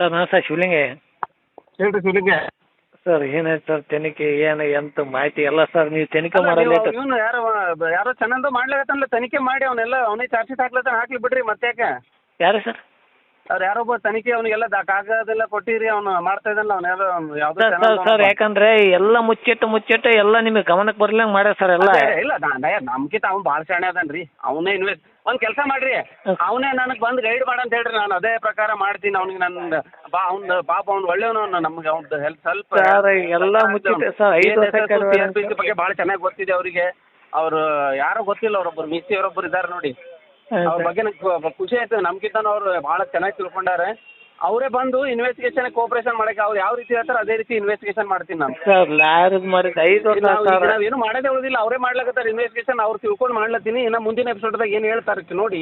Sir ನಮಸ್ತೆ sir Shivalinge. ಹೇಳ್ರಿ ಶಿವಲಿಂಗ. Sir ಏನಾಯ್ತು ಸರ್ ತನಿಖೆ ಏನು ಎಂತ ಮಾಹಿತಿ ಎಲ್ಲ ಸರ್ ನೀವು ತನಿಖೆ ಮಾಡಲ್ಲ ಇವನು ಯಾರೋ ಯಾರೋ ಚೆನ್ನಂದ ಮಾಡ್ಲಾಗತ್ತಲ್ಲ ತನಿಖೆ ಮಾಡಿ ಅವನೆಲ್ಲ ಅವನೇ ಚಾರ್ಜ್ ಶೀಟ್ ಹಾಕ್ಲತ್ತಾನ ಹಾಕ್ಲಿ ಬಿಡ್ರಿ ಮತ್ತೆ ಯಾಕೆ ಯಾರು ಸರ್? ಅವ್ರು ಯಾರೊಬ್ಬ ತನಿಖೆ ಅವನಿಗೆಲ್ಲ ಕಾಗದೆಲ್ಲ ಕೊಟ್ಟಿರಿ ಅವ್ನ ಮಾಡ್ತಾ ಇದ್ದಾನಲ್ಲ ಅವ್ನು ಯಾರೋ ಯಾವ್ದೋ ಸರ್ ಸರ್ ಯಾಕಂದ್ರೆ ಎಲ್ಲ ಮುಚ್ಚಿಟ್ಟು ಮುಚ್ಚಿಟ್ಟು ಎಲ್ಲ ನಿಮಗೆ ಗಮನಕ್ಕೆ ಬರ್ಲಂಗೆ ಮಾಡ್ಯಾರ ಸರ್ ಎಲ್ಲ. ಇಲ್ಲ ನಮ್ಗಿಂತ ಅವ್ನು ಭಾಳ ಶಾಣೆ ಅದನ್ರಿ. ಅವನೇ ಇನ್ವೆಸ್ಟ್ ಒಂದ್ ಕೆಲಸ ಮಾಡ್ರಿ. ಅವನೇ ನನಗ್ ಬಂದ್ ಗೈಡ್ ಮಾಡ ಅಂತ ಹೇಳ್ರಿ ನಾನು ಅದೇ ಪ್ರಕಾರ ಮಾಡ್ತೀನಿ. ಅವ್ನಿಗೆ ನನ್ ಬಾ ಅವ್ನ ಪಾಪ ಅವ್ನು ಒಳ್ಳೆಯವನು ನಮ್ಗೆ ಅವ್ನ ಹೆಲ್ತ್ ಸ್ವಲ್ಪ ಎಲ್ಲಾ ಎಲ್ಲ ಮುಚ್ಚಿಟ್ಟು ಸರ್, ಐದು ವರ್ಷ ಕೆಳಗಡೆ TNPSC ಬಗ್ಗೆ ಭಾಳ ಚೆನ್ನಾಗಿ ಗೊತ್ತಿದೆ ಅವರಿಗೆ. ಅವ್ರು ಯಾರೋ ಗೊತ್ತಿಲ್ಲ ಅವ್ರೊಬ್ರು ಮಿಸ್ಸಿ ಅವರೊಬ್ರು ಇದಾರೆ ನೋಡಿ. ಅವ್ರ. ಬಗ್ಗೆ ನಂಗೆ ಖುಷಿ ಆಯ್ತು. ನಮ್ಗಿಂತ ಅವ್ರು ಬಹಳ ಚೆನ್ನಾಗಿ ತಿಳ್ಕೊಂಡಾರೆ. ಅವರೇ ಬಂದು ಇನ್ವೆಸ್ಟಿಗೇಷನ್ ಕೋಪರೇಷನ್ ಮಾಡಕ್ಕೆ ಅವ್ರು ಯಾವ ರೀತಿ ಹೇಳ್ತಾರೆ ಅದೇ ರೀತಿ ಇನ್ವೆಸ್ಟಿಗೇಷನ್ ಮಾಡ್ತೀನಿ ನಾನು. ಸರ್ ಲಾರಿದ್ ಐದು ವರ್ಷ ನಾವೇನು ಮಾಡೋದೇ ಉಳಿದಿಲ್ಲ. ಅವರೇ ಮಾಡ್ಲಕತ್ತಾರೆ ಇನ್ವೆಸ್ಟಿಗೇಷನ್ ಅವ್ರು ತಿಳ್ಕೊಂಡು ಮಾಡ್ಲತ್ತೀನಿ. ಇನ್ನ ಮುಂದಿನ ಎಪಿಸೋಡ್ದಾಗ ಏನು ಹೇಳ್ತಾರೆ ನೋಡಿ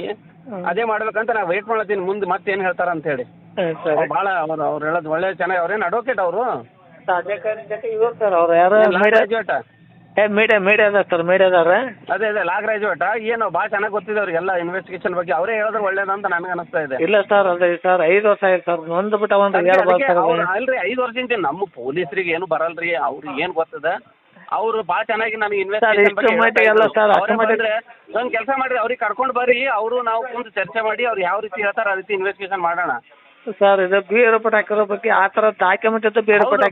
ಅದೇ ಮಾಡ್ಬೇಕಂತ ನಾವು ವೇಟ್ ಮಾಡ್ಲತ್ತೀನಿ. ಮುಂದೆ ಮತ್ತೆ ಏನು ಹೇಳ್ತಾರ ಅಂತ ಹೇಳಿ. ಬಹಳ ಅವ್ರು ಅವ್ರು ಹೇಳೋದು ಒಳ್ಳೆ ಚೆನ್ನಾಗಿ ಅವ್ರೇನು ಅಡ್ವೊಕೇಟ್ ಅವರು? ಸರ್ ಅವ್ರು. ಯಾರು ಏ ಮೀಡಿಯಾ ಮೀಡಿಯಾ ಅದ ಸರ್ ಮೀಡಿಯಾದವ್ರ ಅದೇ ಅದೇ ಲಾ ಗ್ರಾಜುಯೇಟ ಏನು ಭಾಳ ಚೆನ್ನಾಗಿ ಗೊತ್ತಿದೆ ಅವ್ರಿಗೆಲ್ಲ ಇನ್ವೆಸ್ಟಿಗೇಷನ್ ಬಗ್ಗೆ. ಅವರೇ ಹೇಳಿದ್ರೆ ಒಳ್ಳೇದಂತ ನನಗೆ ಅನಿಸ್ತಾ ಇದೆ. ಇಲ್ಲ ಸರ್ ಅದೇ ಸರ್ ಐದು ವರ್ಷ ಆಯ್ತು ಸರ್ ನೊಂದು ಬಿಟ್ಟ ಒಂದು ಎರಡು ವರ್ಷ ಸರ್ ಅಲ್ರಿ ಐದು ವರ್ಷದಿಂದ ನಮ್ಮ ಪೊಲೀಸರಿಗೆ ಏನು ಬರಲ್ರಿ ಅವ್ರಿಗೆ ಏನು ಗೊತ್ತದ? ಅವ್ರು ಭಾಳ ಚೆನ್ನಾಗಿ ನನಗೆ ಇನ್ವೆಸ್ಟಿಗೇಷನ್ ಬಗ್ಗೆ ಒಂದು ಕೆಲಸ ಮಾಡ್ರಿ ಅವ್ರಿಗೆ ಕರ್ಕೊಂಡು ಬರ್ರಿ ಅವರು ನಾವು ಕುಂತು ಚರ್ಚೆ ಮಾಡಿ ಅವ್ರು ಯಾವ ರೀತಿ ಹೇಳ್ತಾರೆ ಆ ರೀತಿ ಇನ್ವೆಸ್ಟಿಗೇಷನ್ ಮಾಡೋಣ. ಸರ್ ಇದು ಬಿ ರಿಪೋರ್ಟ್ ಹಾಕಿರೋ ಬಗ್ಗೆ ಆ ತರ ಡಾಕ್ಯುಮೆಂಟ್ ಬಿ ರಿಪೋರ್ಟ್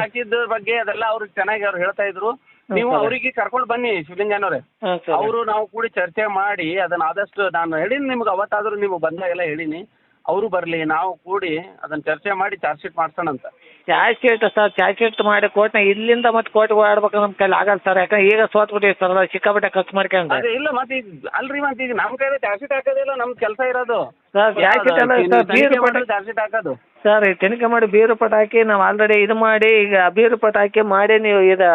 ಹಾಕಿದ ಬಗ್ಗೆ ಅದೆಲ್ಲ ಅವ್ರು ಚೆನ್ನಾಗಿ ಅವ್ರು ಹೇಳ್ತಾ ಇದ್ರು. ನೀವು. ಅವರಿಗೆ ಕರ್ಕೊಂಡು ಬನ್ನಿ ಶಿವಲಿಂಗನವ್ರೆ. ಹಾಂ ಸರ್. ಅವರು ನಾವು ಕೂಡಿ ಚರ್ಚೆ ಮಾಡಿ ಅದನ್ನ ಆದಷ್ಟು ನಾನು ಹೇಳಿನಿ ನಿಮ್ಗೆ ಅವತ್ತಾದ್ರೂ ನೀವು ಬಂದಾಗೆಲ್ಲ ಹೇಳಿನಿ. ಅವರು ಬರಲಿ ನಾವು ಕೂಡಿ ಅದನ್ನ ಚರ್ಚೆ ಮಾಡಿ ಚಾರ್ಜ್ ಶೀಟ್ ಮಾಡ್ಸೋಣ ಅಂತ. Charge sheet sir charge sheet ಮಾಡಿ ಕೋರ್ಟ್ನ ಇಲ್ಲಿಂದ ಮತ್ತೆ ಕೋರ್ಟ್ಗೆ ಓಡಾಡ್ಬೇಕು ನಮ್ಮ ಕೈಲಿ ಆಗಲ್ಲ ಸರ್. ಯಾಕಂದ್ರೆ ಈಗ ಸೋತ್ಬಿಟ್ಟಿವಿ ಸರ್ ಸಿಕ್ಕಾಪಟ್ಟೆ ಖರ್ಚು ಮಾಡ್ಕೊಂಡು ಅದೇ ಇಲ್ಲ ಮತ್ತೆ ಈಗ ಅಲ್ರಿ ಮತ್ತೆ ಈಗ ನಮ್ಮ ಕೈಲಿ ಚಾರ್ಜ್ ಶೀಟ್ ಹಾಕೋದಿಲ್ಲ ನಮ್ ಕೆಲಸ ಇರೋದು. ಸರ್ ಚಾರ್ಜ್ ಶೀಟ್ ಎಲ್ಲ sir B report charge sheet ಹಾಕೋದು. ಸರ್ ತನಿಖೆ ಮಾಡಿ ಬೀರು ರಿಪೋರ್ಟ್ ಹಾಕಿ ನಾವು ಆಲ್ರೆಡಿ ಇದು ಮಾಡಿ ಈಗ ಬೀರು ರಿಪೋರ್ಟ್ ಹಾಕಿ ಮಾಡಿ ನೀವು ಇದು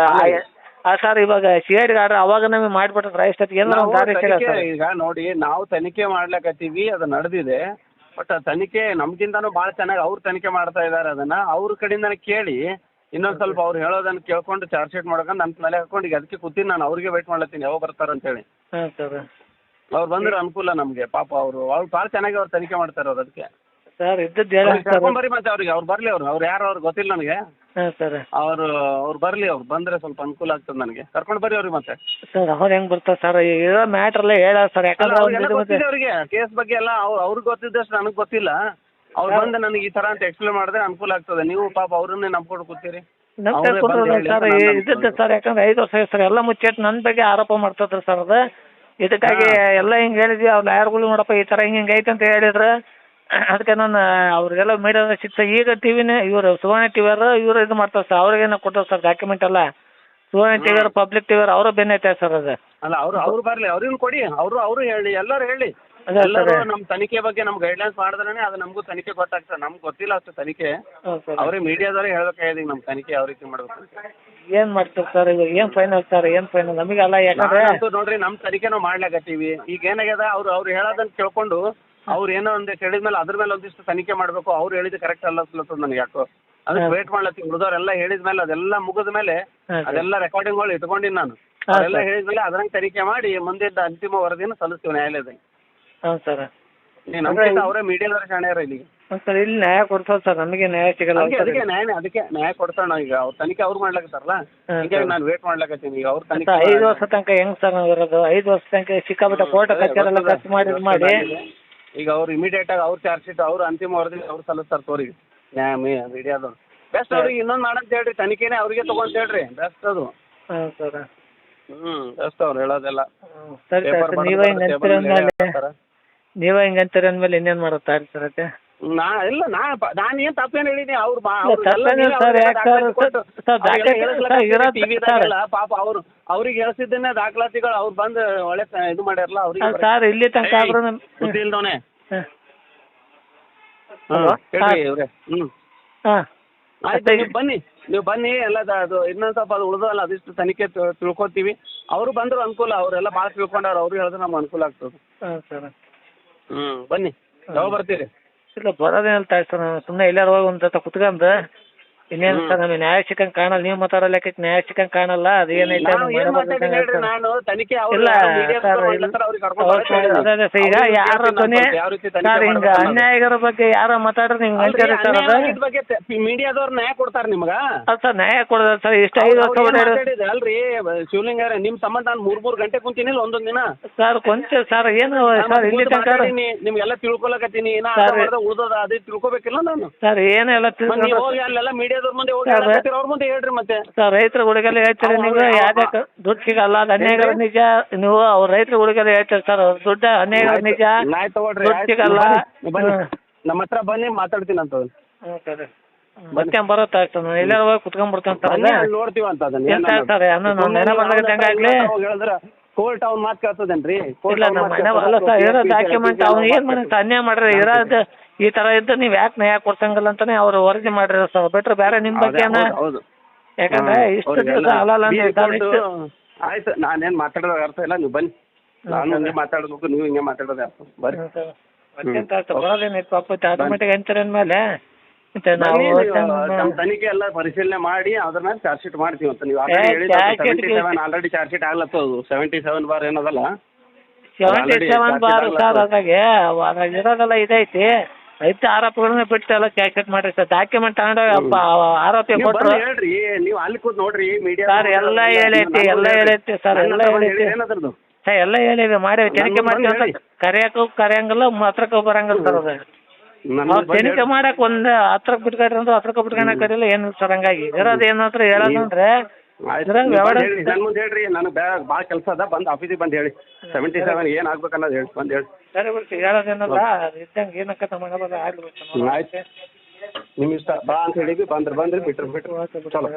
ಆ ಸರ್ ಇವಾಗ ಸಿ ಐ ಡಿ ಆರ್ಡರ್ ಅವಾಗ ನಮಗೆ ಮಾಡಿಬಿಟ್ರೆ ಎಷ್ಟೊತ್ತಿಗೆ ಏನೋ ನಾವು ಒಂದು ದಾರಿ ಸಿಗಲ್ಲ ತನಿಖೆ ಸರ್ ಈಗ ನೋಡಿ ನಾವು ತನಿಖೆ ಮಾಡ್ಲಕತ್ತೀವಿ ಅದು ನಡೆದಿದೆ. ಬಟ್ ಆ ತನಿಖೆ ನಮ್ಗಿಂತನೂ ಬಹಳ ಚೆನ್ನಾಗಿ ಅವ್ರು ತನಿಖೆ ಮಾಡ್ತಾ ಇದ್ದಾರೆ ಅದನ್ನ. ಅವ್ರ ಕಡೆಯಿಂದ ಕೇಳಿ ಇನ್ನೊಂದ್ ಸ್ವಲ್ಪ ಅವ್ರು ಹೇಳೋದನ್ನ ಕೇಳ್ಕೊಂಡು ಚಾರ್ಜ್ ಶೀಟ್ ಮಾಡ್ಕೊಂಡು ನನ್ನ ತಲೆ ಹಾಕೊಂಡು ಈಗ ಅದಕ್ಕೆ ಕೂತೀನಿ ನಾನು ಅವ್ರಿಗೆ ವೇಟ್ ಮಾಡ್ಲತ್ತೀನಿ ಯಾವಾಗ ಬರ್ತಾರ ಅಂತೇಳಿ. ಹಾಂ ಸರ್ ಅವ್ರು ಬಂದ್ರೆ ಅನುಕೂಲ ನಮಗೆ ಪಾಪ ಅವರು ಅವ್ರು ಭಾಳ ಚೆನ್ನಾಗಿ ಅವ್ರು ತನಿಖೆ ಮಾಡ್ತಾರೆ ಅವ್ರು ಅದಕ್ಕೆ. ಸರ್ ಇದ್ದದ್ದು ಹೇಳಿ ಸರ್? ಕರ್ಕೊಂಬರ್ರಿ ಮತ್ತೆ ಅವ್ರಿಗೆ ಅವ್ರು ಬರ್ಲಿ ಅವ್ರು. ಅವ್ರು ಯಾರು ಅವ್ರು ಗೊತ್ತಿಲ್ಲ ನನಗೆ. ಹಾಂ ಸರ್. ಅವರು ಅವ್ರು ಬರಲಿ ಅವ್ರು. ಬಂದ್ರೆ ಸ್ವಲ್ಪ ಅನುಕೂಲ ಆಗ್ತದೆ ನನಗೆ. ಕರ್ಕೊಂಡು ಬರ್ರಿ ಅವ್ರಿಗೆ ಮತ್ತೆ. ಸರ್ ಅವ್ರು ಹೆಂಗೆ ಬರ್ತಾರೆ ಸರ್? ಇರೋ ಮ್ಯಾಟ್ರ್ ಎಲ್ಲ ಹೇಳ ಸರ್. ಯಾಕಂದ್ರೆ ಅವ್ರು ಅವ್ರಿಗೆಲ್ಲ ಇದು ಮತ್ತೆ ಗೊತ್ತಿದೆ ಅವರಿಗೆ. ಕೇಸ್ ಬಗ್ಗೆ ಎಲ್ಲ ಅವ್ರು ಅವ್ರಿಗೆ ಗೊತ್ತಿದ್ದಷ್ಟು ನನಗೆ ಗೊತ್ತಿಲ್ಲ. ಅವ್ರು ಬಂದು ನನಗೆ ಈ ತರ ಅಂತ ಎಕ್ಸ್ಪ್ಲೇನ್ ಮಾಡಿದ್ರೆ ಅನುಕೂಲ ಆಗ್ತದೆ. ನೀವು ಪಾಪ ಅವ್ರನ್ನೇ ನಂಬ್ಕೊಂಡು ಕೂತೀರಿ. ನಮ್ಮ ಅವ್ರೇ ಬಂದು ಕೊಡೋದು ಹೇಳಿ ಸರ್? ಅಂತ ನಾನು ಇದ್ದದ್ದು ಸರ್ ಯಾಕಂದ್ರೆ ಐದು ವರ್ಷ ಆಯ್ತು ಸರ್. ಎಲ್ಲ ಮುಚ್ಚಿಟ್ಟು ನನ್ನ ಬಗ್ಗೆ ಆರೋಪ ಮಾಡ್ತಿದ್ರು ಸರ್ ಅದು ಇದಕ್ಕಾಗಿ ಎಲ್ಲ ಹಿಂಗೆ ಹೇಳಿದ್ವಿ. ಅವ್ರು ಯಾರುಗಳು ನೋಡಪ್ಪ ಈ ತರ ಹಿಂಗೆ ಹಿಂಗೆ ಐತೆ ಅಂತ ಹೇಳಿದ್ರು. ಅದಕ್ಕೆ ನಾನು ಅವ್ರಿಗೆಲ್ಲ ಮೀಡಿಯಾದ ಸಿಕ್ತ ಈಗ ಟಿ ವಿನೇ ಇವರು ಸುವರ್ಣ ಟಿ ವಿಯವರು ಇವರು ಇದು ಮಾಡ್ತಾರ ಸರ್. ಅವ್ರಿಗೆ ಕೊಟ್ಟಾರ ಕೊಟ್ಟರು ಸರ್ ಡಾಕ್ಯುಮೆಂಟ್ ಎಲ್ಲ? ಸುವರ್ಣ ಟಿ ವಿಯವರು ಪಬ್ಲಿಕ್ ಟಿ ವಿಯವರು ಅವರ ಬೆನ್ನೈತೆ ಸರ್ ಅದು. ಅಲ್ಲ ಅವ್ರು ಅವ್ರು ಬರಲಿ ಅವ್ರಿಗೂ ಕೊಡಿ. ಅವರು ಅವರು ಹೇಳಿ ಎಲ್ಲರೂ ಹೇಳಿ. ಅದೇ ಎಲ್ಲರೂ ಸರ್. ನಮ್ಮ ತನಿಖೆ ಬಗ್ಗೆ ನಮ್ಗೆ ಗೈಡ್ಲೈನ್ಸ್ ಮಾಡಿದ್ರೆ ಅದು ನಮಗೂ ತನಿಖೆ ಗೊತ್ತಾಗ್ತದೆ. ನಮ್ಗೆ ಗೊತ್ತಿಲ್ಲ ಅಷ್ಟು ತನಿಖೆ. ಹೌದು ಸರ್. ಅವರೇ ಮೀಡಿಯಾದವರೇ ಹೇಳ್ಬೇಕಾಗಿದೆ ನಮ್ಮ ತನಿಖೆ ಯಾವ ರೀತಿ ಮಾಡ್ಬೇಕು ಅಂತ. ಏನು ಮಾಡ್ತಾರೆ ಸರ್ ಇವಾಗ ಏನು ಫೈನಲ್ ಸರ್ ಏನು ಫೈನಲ್ ನಮಗೆಲ್ಲ ಯಾಕಂದ್ರೆ ನಾನಂತೂ ನೋಡ್ರಿ ನಮ್ಮ ತನಿಖೆನೂ ನಾವು ಮಾಡ್ಲಾಕತ್ತೀವಿ ಈಗ ಏನಾಗ್ಯದ? ಅವ್ರು ಅವ್ರು ಹೇಳೋದನ್ನ ಕೇಳ್ಕೊಂಡು ಅವ್ರು ಏನೋ ಒಂದ್ ಹೇಳಿದ ಮೇಲೆ ಅದ್ರ ಮೇಲೆ ಒಂದಿಷ್ಟು ತನಿಖೆ ಮಾಡಬೇಕು. ಅವ್ರು ಹೇಳಿದ ಕರೆಕ್ಟ್ ಅಲ್ಲ ಅನ್ಸ್ಲತ್ತದ ನನಗೆ ಯಾಕೋ. ಅದಕ್ಕೆ ವೇಟ್ ಮಾಡ್ಲತ್ತಿ. ಉಳಿದವ್ರೆಲ್ಲ ಹೇಳಿದ ಮೇಲೆ ಅದೆಲ್ಲ ಮುಗಿದ ಮೇಲೆ ಅದೆಲ್ಲ ರೆಕಾರ್ಡಿಂಗ್ಗಳು ಇಟ್ಕೊಂಡಿನಿ ನಾನು. ಅದೆಲ್ಲ ಅವರೆಲ್ಲ ಹೇಳಿದ ಮೇಲೆ ಅದ್ರಂಗೆ ತನಿಖೆ ಮಾಡಿ ಮುಂದಿದ್ದ ಅಂತಿಮ ವರದಿಯನ್ನು ಸಲ್ಲಿಸ್ತೀವಿ ನ್ಯಾಯಾಲಯದಲ್ಲಿ. ಹೌದು ಸರ್. ನಮ್ಗಿಂತ ಅವರೇ ಮೀಡಿಯಾದವ್ರ ಶಾಣ್ಯಾರ ಇಲ್ಲಿ ಸರ್ ಇಲ್ಲಿ ನ್ಯಾಯ ಕೊಡ್ತಾರ ಸರ್ ನಮಗೆ ನ್ಯಾಯ ಸಿಗಲ್ಲ ಅದಕ್ಕೆ ಅದಕ್ಕೆ ನ್ಯಾಯ ಅದಕ್ಕೆ ನ್ಯಾಯ ಕೊಡ್ತಾರ ಈಗ. ಅವ್ರ ತನಿಖೆ ಅವ್ರು ಮಾಡ್ಲಕತ್ತಾರಲ್ಲ? ಹೀಗಾಗಿ. ನಾನು ವೇಟ್ ಮಾಡ್ಲಕತ್ತೀನಿ. ಈಗ ಅವ್ರ ತನಿಖೆ ಐದು ವರ್ಷ ತನಕ ಹೆಂಗ್ ಸರ್ ನಾವು ಇರೋದು? ಐದು ವರ್ಷ ತನಕ ಸಿಕ್ಕಾಪಟ್ಟೆ ಕೋರ್ಟ್ ಕಚೇರಿ ಎಲ್ಲ ಖರ್ಚು ಮಾಡಿ ಮಾಡಿ. ಈಗ ಅವ್ರು ಇಮಿಡಿಯೇಟ್ ಆಗಿ ಅವ್ರ ಚಾರ್ಜ್ ಶೀಟ್ ಅವ್ರು ಅಂತಿಮ ವರದಿ ಅವ್ರು ಸಲ್ಲಿಸ್ತಾರೆ ತೋರಿ. ಮೀಡಿಯಾದವ್ರು ಬೆಸ್ಟ್ ಅವ್ರಿಗೆ ಇನ್ನೊಂದು ಮಾಡಂತ ಹೇಳ್ರಿ ತನಿಖೆನೇ ಅವ್ರಿಗೆ ತಗೊಂತ ಹೇಳ್ರಿ. ಬೆಸ್ಟ್ ಅದು. ಹ್ಮ್ ಸರ್. ಬೆಸ್ಟ್ ಅವ್ರು ಹೇಳೋದೆಲ್ಲ. ಸರಿ Paper ಸರ್ ನೀವೇ ಹಿಂಗೆ ಮೇಲೆ ಅಂದಮೇಲೆ ಹಾಕ್ತಾರ. ನೀವೇ ಹಿಂಗೆ ಅಂತೀರ ಅಂದ್ಮೇಲೆ ಇನ್ನೇನು ಮಾಡುತ್ತಾ ಸರ್ ಅತ್ತೆ ನಾ ಇಲ್ಲ ನಾ ನಾನು ಏನು ತಪ್ಪೇನು ಹೇಳಿನಿ ಅವ್ರು ಪಾಪ ಅವ್ರು ಅವ್ರಿಗೆ ಹೇಳ್ಸಿದ್ದನ್ನೇ ದಾಖಲಾತಿಗಳು ಅವ್ರು ಬಂದು ಒಳ್ಳೆ ಇದು ಮಾಡ್ಯಾರಲ್ಲ ಅವ್ರಿಗೆ ಸರ್ ಇಲ್ಲಿ ತನಕ ಇಲ್ದವನೇ ಆಯ್ತು ನೀವು ಬನ್ನಿ ನೀವು ಬನ್ನಿ ಎಲ್ಲ ಅದು ಇನ್ನೊಂದ್ ಸ್ವಲ್ಪ ಅದು ಉಳಿದಲ್ಲ ಅದಿಷ್ಟು ತನಿಖೆ ತಿಳ್ಕೊತೀವಿ. ಅವರು ಬಂದ್ರು ಅನುಕೂಲ ಅವರೆಲ್ಲ ಭಾಳ ತಿಳ್ಕೊಂಡಾರ ಅವ್ರು ಹೇಳಿದ್ರೆ ನಮ್ಗೆ ಅನುಕೂಲ ಆಗ್ತದೆ. ಹ್ಮ್ ಬನ್ನಿ ಯಾವಾಗ ಬರ್ತೀರಿ? ಇಲ್ಲ ಬರೋದೇನಲ್ಲ ತಾಯಿ ಸುಮ್ಮನೆ ಎಲ್ಲಾರು ಹೋಗಿ ಒಂದು ಜೊತೆ ಕುತ್ಕೊಂಡು ಇನ್ನೇನು ಸರ್ ನಮಗೆ ನ್ಯಾಯ ಸಿಕ್ಕಂಗ್ ಕಾಣಲ್ಲ ನೀವು ಮಾತಾಡೋ ಲೆಕ್ಕಕ್ಕೆ ನ್ಯಾಯ ಸಿಕ್ಕಂಗ್ ಕಾಣಲ್ಲ ಅದೇನೈತೆ ಏನೈತೆ ನಾವು ಏನ್ ಮಾಡಬೇಕು ಹೇಳ್ರಿ ನಾನು? ತನಿಖೆ ಅವ್ರು ಇಲ್ಲ media ಸರ್ ದವ್ರು ಇಲ್ಲ. ಮಾಡ್ತಾರೆ, ಅವ್ರಿಗೆ ಕರ್ಕೊಂಡು ಹೌದು ಬರಕ್ಕೆ ಸರ್, ಹೇಳಿದ್ರು. ಅದೇ ಅದೇ ಸರ್, ಈಗ ಅವ್ರಿಗೆ ಯಾರ ಧ್ವನಿ ನಾನು ಯಾವ ರೀತಿ ತನಿಖೆ ಸರ್ ಹಿಂಗ. ಅನ್ಯಾಯಗರ ಬಗ್ಗೆ ಯಾರ ಮಾತಾಡ್ರಿ ನಿಮ್ಗೆ ಅಲ್ರಿ, ಹೇಳ್ತೀರಿ ಸರ್ ಅದು? ಬಗ್ಗೆ ಮೀಡಿಯಾದವ್ರು ನ್ಯಾಯ ಕೊಡ್ತಾರ ನಿಮ್ಗ? ಅದು ಸರ್ ನ್ಯಾಯ ಕೊಡೋದ ಸರ್ ಇಷ್ಟು ಐದು ವರ್ಷ ಅವ್ರು ಏನ್ ಹೊಡೆಯೋದು ಮಾತಾಡಿದ್ರು? ಅಲ್ರಿ ಶಿವಲಿಂಗ ನಿಮ್ ಸಂಬಂಧ ನಾನು ಮೂರ್ ಮೂರ್ ಗಂಟೆ ಕುಂತೀನಿ ಒಂದೊಂದ್ ದಿನ? ಸರ್ ಕೊಂಚ ಸರ್ ಏನು ಸರ್ ಇಲ್ಲಿ ತನಕ ನಿಮ್ಗೆಲ್ಲ ತಿಳ್ಕೊಳಕತ್ತೀನಿ ಸರ್, ಉಳ್ದದ ಅದೇ ತಿಳ್ಕೊಬೇಕಿಲ್ಲ ನಾನು? ಸರ್ ಏನೆಲ್ಲ ಮತ್ತೆ ನೀವು ತಿಳ್ಕೊಂಡು ಹೋಗಿ ಅಲ್ಲೆಲ್ಲ ಮೀಡಿಯಾದವ್ರ ಮುಂದೆ ಹೋಗಿ ಸರ್, ಅವ್ರ ಮುಂದೆ ಹೇಳ್ರಿ ಮತ್ತೆ. ಸರ್ ರೈತರ ಹುಡುಗಲ್ಲ ಹೇಳ್ತೀರಿ ನೀವು? ಅವ್ರು- ಯಾವ್ದೇ ಕ- ದುಡ್ಡು ಸಿಗಲ್ಲ ಅದು ಅನ್ಯಾಯಗಳ ನಿಜ. ನೀವು ಅವ್ರ ರೈತರ ಹುಡುಗಲ್ಲ ಹೇಳ್ತೀರಿ ಸರ್ ಅವ್ರ ದುಡ್ಡು ಅನ್ಯಾಯಗಳ ನಿಜ. ತಗೊಳ್ರಿ ದುಡ್ಡು ಆಯ್ತು, ಸಿಗಲ್ಲ ಬನ್ನಿ, ಬನ್ನಿ. ನಮ್ಮ ಹತ್ರ ಬನ್ನಿ ಮಾತಾಡ್ತೀನಿ ಅಂತ ಸರ್. ಮತ್ತೆ ಬರುತ್ತೆ ಸರ್ ನಾನು ಎಲ್ಲಾರು ಹೋಗಿ ಕುತ್ಕೊಂಡ್ಬಿಡ್ತೇನೆ ಬನ್ನಿ ಅಲ್ಲಿ ನೋಡ್ತೀವಿ ಅಂತ ಅದನ್ನ. ಏನ್ ಸರ್ ಸರ್ ಅನ್ನ ನಾವು ನೆನೆ ಬಂದಾಗ ಹೆಂಗಾಗ್ಲಿ. ಹೇಳಿದ್ರ ಕೋರ್ಟ್ ಅವ್ನ ಮಾತು ಕೇಳ್ತದೇನ್ರಿ? ಇಲ್ಲ ನಮ್ಮ ಮನೆ ಅಲ್ಲ ಸರ್ ಇರೋ ಡಾಕ್ಯುಮೆಂಟ್ ಅವ್ನು ಏನು ಮನೆ ಅನ್ಯಾಯ ಮಾಡ್ರಿ ಇರೋದು ಈ ತರ ಇದ್ದು ನೀವು ಯಾಕೆ ನ್ಯಾಯ ಕೊಡ್ಸಂಗಿಲ್ಲ ಅಂತಾನೆ ಅವ್ರು ವರದಿ ಮಾಡಿರ ಸರ್ ಬಿಟ್ರೆ ಬೇರೆ ನಿಮ್ಮ ಬಗ್ಗೆ ಹೌದು ಯಾಕಂದ್ರೆ ಇಷ್ಟು ದಿವಸ ಅಲ್ಲ ಆಯ್ತು ನಾನೇನ್ ಮಾತಾಡೋದು ಅರ್ಥ ಇಲ್ಲ ನೀವು ಬನ್ನಿ. ನಾನು ಹಂಗೆ ಮಾತಾಡಬೇಕು ನೀವು ಹಿಂಗೆ ಮಾತಾಡೋದು ಅರ್ಥ. ಬರ್ರಿ ಬರೋದೇನೈತೆ ಪಾಪ? ಆಟೋಮೆಟಿಕ್ ಅಂತಾರೆ ಅಂದಮೇಲೆ ಮತ್ತೆ ನಾವು ಬನ್ನಿ, ನೀವು ಚೆನ್ನ- ನಮ್ಮ ತನಿಖೆ ಎಲ್ಲ ಪರಿಶೀಲನೆ ಮಾಡಿ ಅದ್ರ ಮೇಲೆ ಚಾರ್ಜ್ ಶೀಟ್ ಮಾಡ್ತೀವಿ ಅಂತ ನೀವು. ಏ, charge sheet ಗೆ- ಸೆವೆಂಟಿ ಆಲ್ರೆಡಿ ಚಾರ್ಜ್ ಶೀಟ್ ಆಗ್ಲತ್ತದು ಸೆವೆಂಟಿ ಸೆವೆನ್ ಬಾರ್ ಏನದಲ್ಲ seventy already seven bar sir ಅದಾಗೆ ಅದ್ರಾಗೆ ಅದ್ರಾಗ ಇರೋದೆಲ್ಲ ಇದೈತಿ. ರೈತ ಆರೋಪಗಳನ್ನ ಬಿಟ್ಟು ಎಲ್ಲ ಕ್ಯಾಶೆಟ್ ಮಾಡ್ರಿ ಸರ್. ಡಾಕ್ಯುಮೆಂಟ್ ತಗೊಂಡೋಗಿ ಆರೋಪಿ ನೀವು ಕೊಟ್ಟರು ಬಂದು ಹೇಳ್ರಿ. ನೀವು ಅಲ್ಲಿ ಕೂತ್ ನೋಡ್ರಿ ಮೀಡಿಯಾ ಸರ್, ಎಲ್ಲ ಹೇಳೈತಿ, ಎಲ್ಲ ಹೇಳೈತಿ ಸರ್, ಎಲ್ಲ ಹೇಳೈತಿ. ಏನದ್ರದ್ದು? ಸರ್ ಎಲ್ಲ ಹೇಳಿವಿ ಮಾಡಿ ತನಿಖೆ ಮಾಡ್ತೀವಿ ಅಂತ ಕರೆಯಕ್ಕೂ ಕರೆಯಂಗಿಲ್ಲ ಹತ್ರಕ್ಕೂ ಬರಂಗಿಲ್ಲ ಸರ್ ಅದು. ತನಿಖೆ ಮಾಡಕ್ ಒಂದ್ ಹತ್ರಕ್ ಬಿಟ್ಕೊಂಡ್ರಿ ಅಂದ್ರೆ ಹತ್ರಕ್ಕೆ ಬಿಟ್ಕೊಳಕ್ ಕರಿಲ್ಲ ಏನು ಸರ್ ಹಂಗಾಗಿ? ಅದೇನು ಏನಂದ್ರೆ ಹೇಳೋದಂದ್ರೆ ಇದ್ರಾಗ ವ್ಯವಹಾರ ಹೇಳಿ ಮುಂದೆ ಹೇಳ್ರಿ ನಾನು ಭಾಳ ಕೆಲಸ ಅದ ಬಂದು ಆಫೀಸಿಗೆ ಬಂದು ಹೇಳಿ. ಸೆವೆಂಟಿ ಸೆವೆನ್ ಏನು ಆಗ್ಬೇಕು ಅನ್ನೋದು ಹೇಳಿ ಬಂದು ಹೇಳಿ. ಸರಿ ಬಿಡ್ತಿ ಹೇಳೋದೇನಲ್ಲ ಇದ್ದಂಗೆ ಏನಕ್ಕ ಮನೆ ಬದ ಆಗ್ಲಿ ಆಯ್ತು. ನಿಮ್ಮ ಇಷ್ಟ ಬಾ ಅಂತ ಹೇಳಿದ್ವಿ ಬಂದ್ರ ಬಂದ್ರಿ ಬಿಟ್ರು ಬಿಟ್ರು. ಚಲೋ.